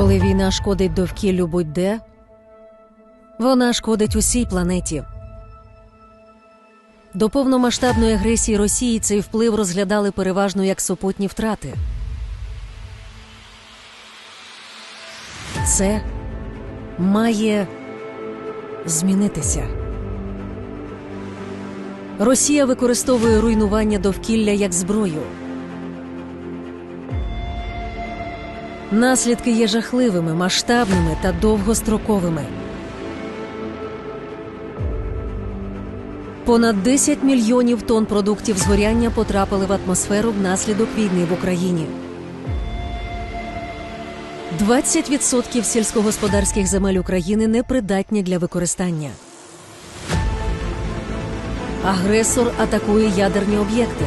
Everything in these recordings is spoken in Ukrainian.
Коли війна шкодить довкіллю будь-де, вона шкодить усій планеті. До повномасштабної агресії Росії цей вплив розглядали переважно як супутні втрати. Це має змінитися. Росія використовує руйнування довкілля як зброю. Наслідки є жахливими, масштабними та довгостроковими. Понад 10 мільйонів тонн продуктів згоряння потрапили в атмосферу внаслідок війни в Україні. 20% сільськогосподарських земель України непридатні для використання. Агресор атакує ядерні об'єкти.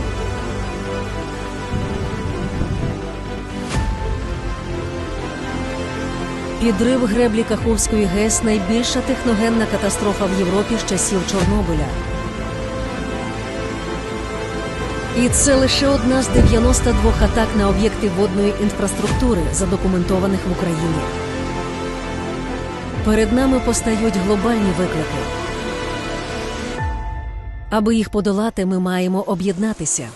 Підрив греблі Каховської ГЕС найбільша техногенна катастрофа в Європі з часів Чорнобиля. І це лише одна з 92 атак на об'єкти водної інфраструктури, задокументованих в Україні. Перед нами постають глобальні виклики. Аби їх подолати, ми маємо об'єднатися.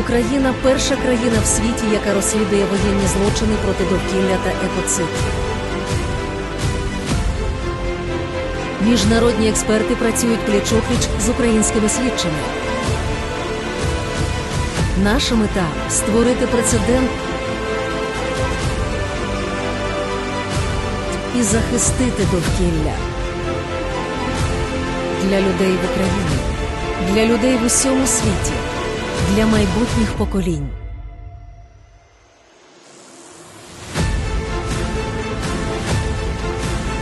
Україна перша країна в світі, яка розслідує воєнні злочини проти довкілля та екоцид. Міжнародні експерти працюють пліч-опліч з українськими слідчими. Наша мета створити прецедент і захистити довкілля для людей в Україні, для людей в усьому світі, для майбутніх поколінь.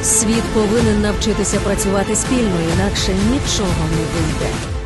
Світ повинен навчитися працювати спільно, інакше нічого не вийде.